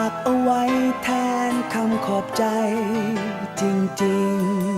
ากเอาไว้แทนคำขอบใจจริงๆ